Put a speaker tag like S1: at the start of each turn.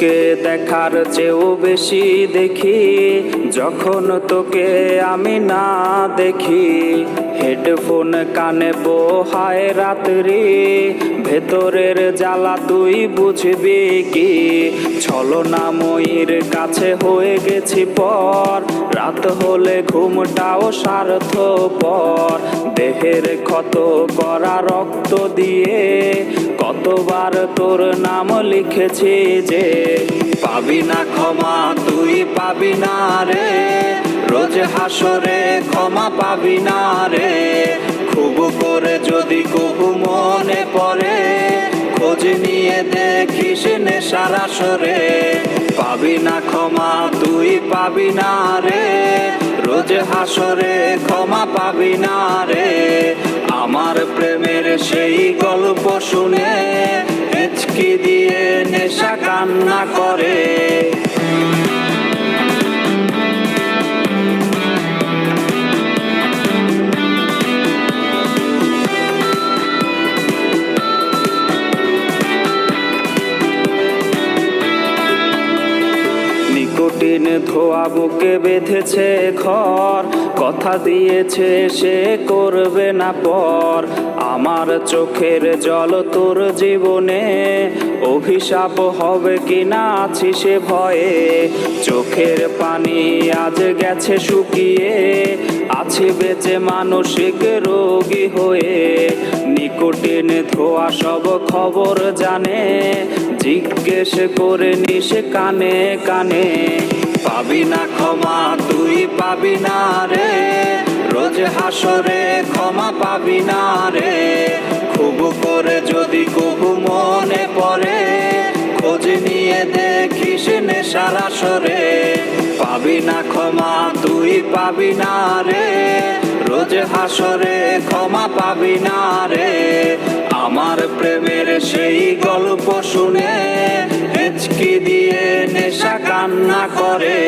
S1: চোখে দেখার চেয়েও বেশি দেখি, যখন তোকে আমি না দেখি। হেডফোন কানে বোহায় রাত্রি, ভেতরের জ্বালা তুই বুঝবি কি? ছলনাময়ীর কাছে হয়ে গেছি পর, রাত হলে ঘুমটাও স্বার্থ পর দেহের ক্ষত করা রক্ত দিয়ে কতবার তোর নাম লিখেছি যে, পাবি না ক্ষমা, তুই পাবি না রে, রোজ হাসরে ক্ষমা পাবি না রে, খুব করে যদি কবু মনে পড়ে, খোঁজ নিয়ে দেখিস নেশার আসরে পাবি না ক্ষমা, তুই পাবি না রে। রোজ হাসরে ক্ষমা পাবি না রে। আমার প্রেমের সেই গল্প শুনে হেচকি দিয়ে নেশা কান্না করে। নিকোটিন ধোয়া বুকে বেঁধেছে ঘর। কথা দিয়েছে সে করবে না পর। আমার চোখের জল তোর জীবনে। অভিশাপ হবে কি না আছি সে ভয়ে। চোখের পানি আজ গেছে শুকিয়ে। আছে বেঁচে মানসিক রোগী হয়ে। নিকোটিন ধোয়া সব খবর জানে। জিজ্ঞেস করে নিস কানে কানে। পাবি না ক্ষমা, তুই পাবি না রে। রোজ হাসরে ক্ষমা পাবি না রে। খুব করে যদি কবু মনে পড়ে, খোঁজ নিয়ে দেখিস নেশার আসরে। পাবি না ক্ষমা, তুই পাবি না রে। রোজ হাসরে ক্ষমা পাবি না রে। আমার প্রেমের সেই গল্প শুনে নেশা কান্না করে।